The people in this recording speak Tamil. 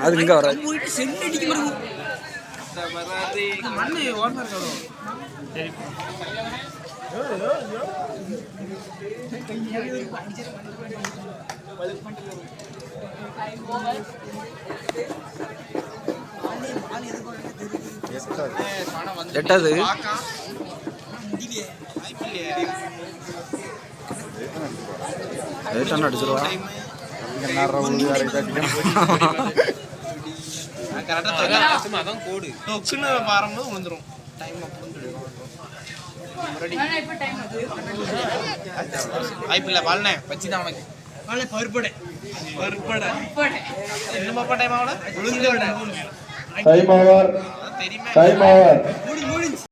அது இங்க வராது. மண்ணு ஓரமா இருக்காதோ எட்டாவது. லேட்டான அடிச்சிருவா தொக்குன்னு பாரும்போது டைம் வச்சுதான் உனக்கு பருப்படை பருப்படை என்ன டைம் ஆகல டைம் ஓவர் டைம் ஓவர்